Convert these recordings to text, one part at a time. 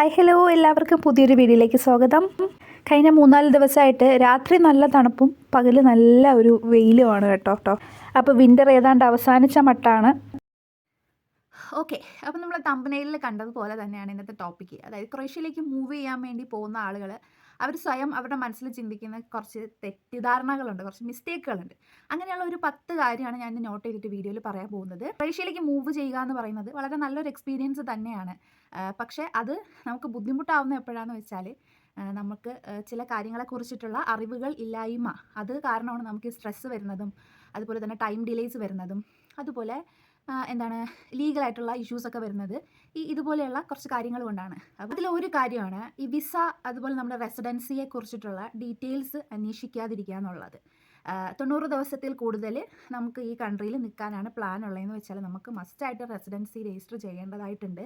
Hi hello എല്ലാവർക്കും പുതിയൊരു വീഡിയോയിലേക്ക് സ്വാഗതം. കഴിഞ്ഞ മൂന്നാൽ ദിവസമായിട്ട് രാത്രി നല്ല തണുപ്പും പകൽ നല്ല ഒരു വെയിലുമാണ് കേട്ടോ കേട്ടോ അപ്പോൾ വിന്റർ ഏതാണ്ട് അവസാനിച്ച മട്ടാണ്. ഓക്കെ അപ്പോൾ നമ്മൾ തമ്പനയിൽ കണ്ടതുപോലെ തന്നെയാണ് ഇന്നത്തെ ടോപ്പിക്ക് അതായത് ക്രൊയേഷ്യയിലേക്ക് മൂവ് ചെയ്യാൻ വേണ്ടി പോകുന്ന ആളുകൾ അവർ സ്വയം അവരുടെ മനസ്സിൽ ചിന്തിക്കുന്ന കുറച്ച് തെറ്റിദ്ധാരണകളുണ്ട് കുറച്ച് മിസ്റ്റേക്കുകളുണ്ട്. അങ്ങനെയുള്ള ഒരു പത്ത് കാര്യമാണ് ഞാൻ നോട്ട് ചെയ്തിട്ട് വീഡിയോയിൽ പറയാൻ പോകുന്നത്. റേഷ്യയിലേക്ക് മൂവ് ചെയ്യുക എന്ന് പറയുന്നത് വളരെ നല്ലൊരു എക്സ്പീരിയൻസ് തന്നെയാണ്. പക്ഷേ അത് നമുക്ക് ബുദ്ധിമുട്ടാവുന്ന എപ്പോഴാണെന്ന് വെച്ചാൽ നമുക്ക് ചില കാര്യങ്ങളെക്കുറിച്ചിട്ടുള്ള അറിവുകൾ ഇല്ലായ്മ. അത് കാരണമാണ് നമുക്ക് സ്ട്രെസ്സ് വരുന്നതും അതുപോലെ തന്നെ ടൈം ഡിലേസ് വരുന്നതും അതുപോലെ എന്താണ് ലീഗലായിട്ടുള്ള ഇഷ്യൂസൊക്കെ വരുന്നത്. ഈ ഇതുപോലെയുള്ള കുറച്ച് കാര്യങ്ങൾ കൊണ്ടാണ്. അപ്പോൾ ഇതിൽ ഒരു കാര്യമാണ് ഈ വിസ അതുപോലെ നമ്മുടെ റെസിഡൻസിയെ കുറിച്ചിട്ടുള്ള ഡീറ്റെയിൽസ് അന്വേഷിക്കാതിരിക്കുക എന്നുള്ളത്. തൊണ്ണൂറ് ദിവസത്തിൽ കൂടുതൽ നമുക്ക് ഈ കൺട്രിയിൽ നിൽക്കാനാണ് പ്ലാൻ ഉള്ളതെന്ന് വെച്ചാൽ നമുക്ക് മസ്റ്റായിട്ട് റെസിഡൻസി രജിസ്റ്റർ ചെയ്യേണ്ടതായിട്ടുണ്ട്.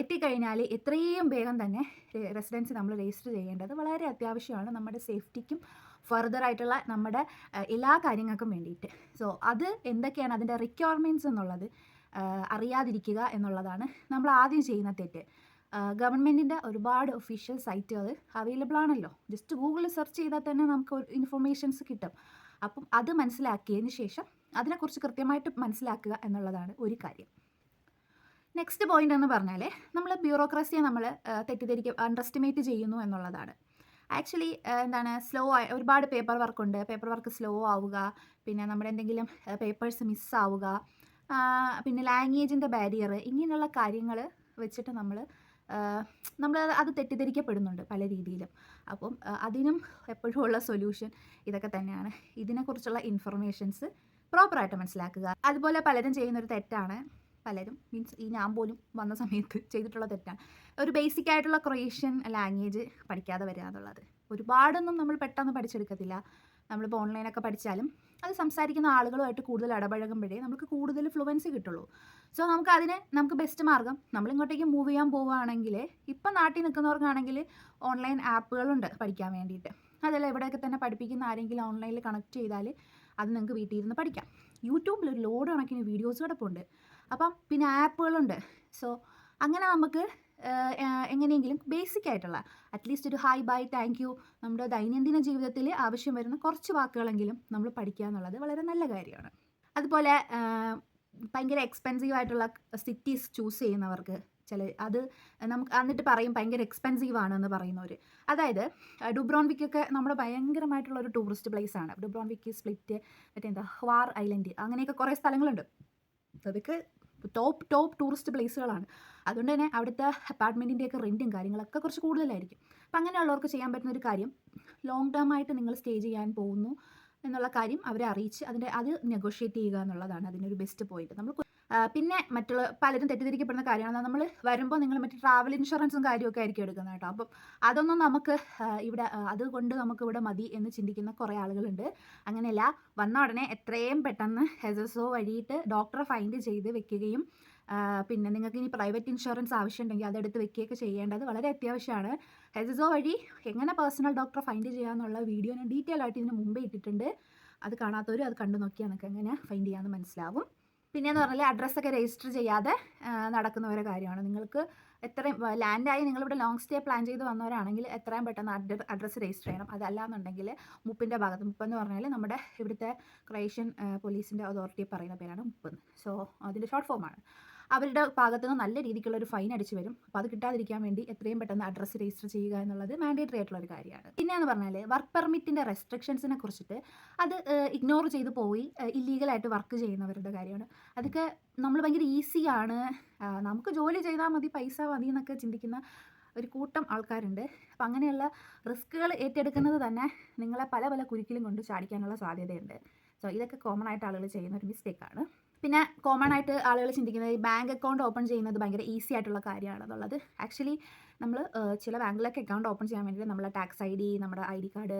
എത്തിക്കഴിഞ്ഞാൽ എത്രയും വേഗം തന്നെ റെസിഡൻസി നമ്മൾ രജിസ്റ്റർ ചെയ്യേണ്ടത് വളരെ അത്യാവശ്യമാണ്. നമ്മുടെ സേഫ്റ്റിക്കും ഫർദർ ആയിട്ടുള്ള നമ്മുടെ എല്ലാ കാര്യങ്ങൾക്കും വേണ്ടിയിട്ട്. സോ അത് എന്തൊക്കെയാണ് അതിന്റെ റിക്വയർമെന്റ്സ് എന്നുള്ളത് അറിയാതിരിക്കുക എന്നുള്ളതാണ് നമ്മൾ ആദ്യം ചെയ്യുന്ന തെറ്റ്. ഗവൺമെന്റിന്റെ ഒരുപാട് ഒഫീഷ്യൽ സൈറ്റുകൾ അവൈലബിൾ ആണല്ലോ. ജസ്റ്റ് ഗൂഗിളിൽ സെർച്ച് ചെയ്താൽ തന്നെ നമുക്ക് ഇൻഫർമേഷൻസ് കിട്ടും. അപ്പം അത് മനസ്സിലാക്കിയതിന് ശേഷം അതിനെക്കുറിച്ച് കൃത്യമായിട്ട് മനസ്സിലാക്കുക എന്നുള്ളതാണ് ഒരു കാര്യം. നെക്സ്റ്റ് പോയിന്റ് എന്ന് പറഞ്ഞാൽ നമ്മൾ ബ്യൂറോക്രസിയെ നമ്മൾ തെറ്റിദ്ധരിക്കുക അണ്ടർ എസ്റ്റിമേറ്റ് ചെയ്യുന്നു എന്നുള്ളതാണ്. ആക്ച്വലി എന്താണ് സ്ലോ ആയി ഒരുപാട് പേപ്പർ വർക്ക് ഉണ്ട്. പേപ്പർ വർക്ക് സ്ലോ ആവുക പിന്നെ നമ്മുടെ എന്തെങ്കിലും പേപ്പേഴ്സ് മിസ്സാവുക പിന്നെ ലാംഗ്വേജിന്റെ ബാരിയർ ഇങ്ങനെയുള്ള കാര്യങ്ങൾ വെച്ചിട്ട് നമ്മൾ നമ്മൾ അത് തെറ്റിദ്ധരിക്കപ്പെടുന്നുണ്ട് പല രീതിയിലും. അപ്പം അതിനും എപ്പോഴും ഉള്ള സൊല്യൂഷൻ ഇതൊക്കെ തന്നെയാണ്. ഇതിനെക്കുറിച്ചുള്ള ഇൻഫർമേഷൻസ് പ്രോപ്പറായിട്ട് മനസ്സിലാക്കുക. അതുപോലെ പലരും ചെയ്യുന്നൊരു തെറ്റാണ് പലരും മീൻസ് ഈ ഞാൻ പോലും വന്ന സമയത്ത് ചെയ്തിട്ടുള്ള തെറ്റാണ്. ഒരു ബേസിക് ആയിട്ടുള്ള ക്രൊയേഷ്യൻ ലാംഗ്വേജ് പഠിക്കാതെ വരിക എന്നുള്ളത്. ഒരുപാടൊന്നും നമ്മൾ പെട്ടെന്ന് പഠിച്ചെടുക്കത്തില്ല. നമ്മളിപ്പോൾ ഓൺലൈനൊക്കെ പഠിച്ചാലും അത് സംസാരിക്കുന്ന ആളുകളുമായിട്ട് കൂടുതൽ ഇടപഴകുമ്പോഴേ നമുക്ക് കൂടുതൽ ഫ്ലുവൻസി കിട്ടുള്ളൂ. സോ നമുക്ക് അതിന് നമുക്ക് ബെസ്റ്റ് മാർഗം നമ്മൾ ഇങ്ങോട്ടേക്ക് മൂവ് ചെയ്യാൻ പോവുകയാണെങ്കിൽ ഇപ്പം നാട്ടിൽ നിൽക്കുന്നവർക്കാണെങ്കിൽ ഓൺലൈൻ ആപ്പുകളുണ്ട് പഠിക്കാൻ വേണ്ടിയിട്ട്. അതല്ല ഇവിടെയൊക്കെ തന്നെ പഠിപ്പിക്കുന്ന ആരെങ്കിലും ഓൺലൈനിൽ കണക്ട് ചെയ്താൽ അത് നിങ്ങൾക്ക് വീട്ടിൽ ഇരുന്ന് പഠിക്കാം. യൂട്യൂബിൽ ഒരു ലോഡ് കണക്കിന് വീഡിയോസ് കിടപ്പുണ്ട്. അപ്പം പിന്നെ ആപ്പുകളുണ്ട്. സോ അങ്ങനെ നമുക്ക് എങ്ങനെയെങ്കിലും ബേസിക് ആയിട്ടുള്ള അറ്റ്ലീസ്റ്റ് ഒരു ഹായ് ബൈ താങ്ക് യു നമ്മുടെ ദൈനംദിന ജീവിതത്തിൽ ആവശ്യം വരുന്ന കുറച്ച് വാക്കുകളെങ്കിലും നമ്മൾ പഠിക്കുക എന്നുള്ളത് വളരെ നല്ല കാര്യമാണ്. അതുപോലെ ഭയങ്കര എക്സ്പെൻസീവ് ആയിട്ടുള്ള സിറ്റീസ് ചൂസ് ചെയ്യുന്നവർക്ക് ചില അത് നമുക്ക് എന്നിട്ട് പറയും ഭയങ്കര എക്സ്പെൻസീവ് ആണെന്ന് പറയുന്നവർ അതായത് ഡുബ്രോൺവിക്കൊക്കെ നമ്മുടെ ഭയങ്കരമായിട്ടുള്ള ഒരു ടൂറിസ്റ്റ് പ്ലേസ് ആണ്. ഡുബ്രോൺവിക്ക് സ്പ്ലിറ്റ് മറ്റേ എന്താ ഹ്വാർ ഐലൻഡ് അങ്ങനെയൊക്കെ കുറേ സ്ഥലങ്ങളുണ്ട്. അതൊക്കെ ടോപ്പ് ടോപ്പ് ടൂറിസ്റ്റ് പ്ലേസുകളാണ് അതുകൊണ്ട് തന്നെ അവിടുത്തെ അപ്പാർട്ട്മെന്റിന്റെയൊക്കെ റെന്റും കാര്യങ്ങളൊക്കെ കുറച്ച് കൂടുതലായിരിക്കും. അപ്പം അങ്ങനെയുള്ളവർക്ക് ചെയ്യാൻ പറ്റുന്ന ഒരു കാര്യം ലോങ് ടേം ആയിട്ട് നിങ്ങൾ സ്റ്റേ ചെയ്യാൻ പോകുന്നു എന്നുള്ള കാര്യം അവരെ അറിയിച്ച് അതിന്റെ അത് നെഗോഷിയേറ്റ് ചെയ്യുക എന്നുള്ളതാണ് അതിനൊരു ബെസ്റ്റ് പോയിന്റ് നമ്മൾ പിന്നെ മറ്റുള്ള പലരും തെറ്റിദ്ധരിക്കപ്പെടുന്ന കാര്യമാണ്. നമ്മൾ വരുമ്പോൾ നിങ്ങൾ മറ്റേ ട്രാവൽ ഇൻഷുറൻസും കാര്യമൊക്കെ ആയിരിക്കും എടുക്കുന്നത് കേട്ടോ. അപ്പം അതൊന്നും നമുക്ക് ഇവിടെ അതുകൊണ്ട് നമുക്ക് ഇവിടെ മതി എന്ന് ചിന്തിക്കുന്ന കുറേ ആളുകളുണ്ട്. അങ്ങനെയല്ല വന്ന ഉടനെ എത്രയും പെട്ടെന്ന് എസ് എസ് വഴിയിട്ട് ഡോക്ടറെ ഫൈൻഡ് ചെയ്ത് വെക്കുകയും പിന്നെ നിങ്ങൾക്ക് ഇനി പ്രൈവറ്റ് ഇൻഷുറൻസ് ആവശ്യമുണ്ടെങ്കിൽ അതെടുത്ത് വെക്കുകയൊക്കെ ചെയ്യേണ്ടത് വളരെ അത്യാവശ്യമാണ്. എസ് വഴി എങ്ങനെ പേഴ്സണൽ ഡോക്ടറെ ഫൈൻഡ് ചെയ്യാമെന്നുള്ള വീഡിയോ ഞാൻ ഡീറ്റെയിൽ ആയിട്ട് ഇതിന് മുമ്പേ ഇട്ടിട്ടുണ്ട്. അത് കാണാത്തവരും അത് കണ്ടു നോക്കിയാൽ നിങ്ങൾക്ക് എങ്ങനെ ഫൈൻഡ് ചെയ്യാമെന്ന് മനസ്സിലാവും. പിന്നെയെന്ന് പറഞ്ഞാൽ അഡ്രസ്സൊക്കെ രജിസ്റ്റർ ചെയ്യാതെ നടക്കുന്ന ഒരു കാര്യമാണ്. നിങ്ങൾക്ക് എത്രയും ലാൻഡായി നിങ്ങളിവിടെ ലോങ് സ്റ്റേ പ്ലാൻ ചെയ്ത് വന്നവരാണെങ്കിൽ എത്രയും പെട്ടെന്ന് അഡ്രസ്സ് രജിസ്റ്റർ ചെയ്യണം. അതല്ലാന്നുണ്ടെങ്കിൽ മുപ്പിന്റെ ഭാഗത്ത് മുപ്പെന്ന് പറഞ്ഞാൽ നമ്മുടെ ഇവിടുത്തെ ക്രൊയേഷ്യൻ പോലീസിന്റെ അതോറിറ്റി പറയുന്ന പേരാണ് മുപ്പെന്ന്. സോ അതിന്റെ ഷോർട്ട് ഫോമാണ് അവരുടെ ഭാഗത്ത് നിന്ന് നല്ല രീതിക്കുള്ള ഒരു ഫൈൻ അടിച്ചു വരും. അപ്പോൾ അത് കിട്ടാതിരിക്കാൻ വേണ്ടി എത്രയും പെട്ടെന്ന് അഡ്രസ്സ് രജിസ്റ്റർ ചെയ്യുക എന്നുള്ളത് മാൻഡേറ്ററി ആയിട്ടുള്ള ഒരു കാര്യമാണ്. പിന്നെയെന്ന് പറഞ്ഞാൽ വർക്ക് പെർമിറ്റിന്റെ റെസ്ട്രിക്ഷൻസിനെ കുറിച്ചിട്ട് അത് ഇഗ്നോർ ചെയ്ത് പോയി ഇല്ലീഗലായിട്ട് വർക്ക് ചെയ്യുന്നവരുടെ കാര്യമാണ്. അതൊക്കെ നമ്മൾ ഭയങ്കര ഈസിയാണ് നമുക്ക് ജോലി ചെയ്താൽ മതി പൈസ മതി എന്നൊക്കെ ചിന്തിക്കുന്ന ഒരു കൂട്ടം ആൾക്കാരുണ്ട്. അപ്പം അങ്ങനെയുള്ള റിസ്ക്കുകൾ ഏറ്റെടുക്കുന്നത് തന്നെ നിങ്ങളെ പല പല കുരുക്കിലും കൊണ്ട് ചാടിക്കാനുള്ള സാധ്യതയുണ്ട്. സോ ഇതൊക്കെ കോമൺ ആയിട്ട് ആളുകൾ ചെയ്യുന്ന ഒരു മിസ്റ്റേക്കാണ് പിന്നെ കോമൺ ആയിട്ട് ആളുകൾ ചിന്തിക്കുന്നത് ഈ ബാങ്ക് അക്കൗണ്ട് ഓപ്പൺ ചെയ്യുന്നത് ഭയങ്കര ഈസി ആയിട്ടുള്ള കാര്യമാണെന്നുള്ളത്. ആക്ച്വലി നമ്മൾ ചില ബാങ്കിലൊക്കെ അക്കൗണ്ട് ഓപ്പൺ ചെയ്യാൻ വേണ്ടി നമ്മുടെ ടാക്സ് ഐ ഡി നമ്മുടെ ഐ ഡി കാർഡ്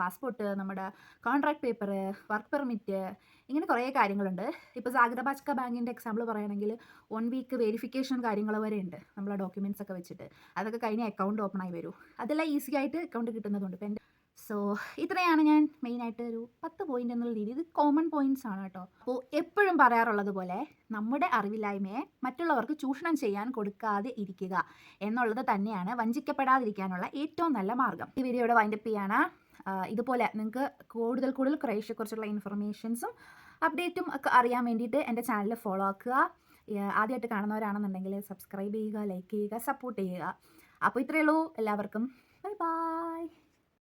പാസ്പോർട്ട് നമ്മുടെ കോൺട്രാക്ട് പേപ്പർ വർക്ക് പെർമിറ്റ് ഇങ്ങനെ കുറേ കാര്യങ്ങളുണ്ട്. ഇപ്പോൾ സാഗരബാച്ക ബാങ്കിന്റെ എക്സാമ്പിൾ പറയുകയാണെങ്കിൽ വൺ വീക്ക് വെരിഫിക്കേഷൻ കാര്യങ്ങൾ വരെ ഉണ്ട് നമ്മളെ ഡോക്യുമെന്റ്സ് ഒക്കെ വെച്ചിട്ട്. അതൊക്കെ കഴിഞ്ഞ് അക്കൗണ്ട് ഓപ്പൺ ആയി വരും. അതെല്ലാം ഈസി ആയിട്ട് അക്കൗണ്ട് കിട്ടുന്നതുണ്ട്. ഇപ്പോൾ എന്റെ സോ ഇത്രയാണ് ഞാൻ മെയിനായിട്ട് ഒരു പത്ത് പോയിന്റ് എന്നുള്ള രീതി ഇത് കോമൺ പോയിന്റ്സ് ആണ് കേട്ടോ. അപ്പോൾ എപ്പോഴും പറയാറുള്ളത് പോലെ നമ്മുടെ അറിവില്ലായ്മയെ മറ്റുള്ളവർക്ക് ചൂഷണം ചെയ്യാൻ കൊടുക്കാതെ ഇരിക്കുക എന്നുള്ളത് തന്നെയാണ് വഞ്ചിക്കപ്പെടാതിരിക്കാനുള്ള ഏറ്റവും നല്ല മാർഗം. ഈ വീഡിയോയുടെ വൈൻഡപ്പ് ചെയ്യാണ്. ഇതുപോലെ നിങ്ങൾക്ക് കൂടുതൽ കൂടുതൽ ക്രൈഷയെക്കുറിച്ചുള്ള ഇൻഫർമേഷൻസും അപ്ഡേറ്റും ഒക്കെ അറിയാൻ വേണ്ടിയിട്ട് എന്റെ ചാനൽ ഫോളോ ആക്കുക. ആദ്യമായിട്ട് കാണുന്നവരാണെന്നുണ്ടെങ്കിൽ സബ്സ്ക്രൈബ് ചെയ്യുക ലൈക്ക് ചെയ്യുക സപ്പോർട്ട് ചെയ്യുക. അപ്പോൾ ഇത്രയേ ഉള്ളൂ. എല്ലാവർക്കും ബൈ ബൈ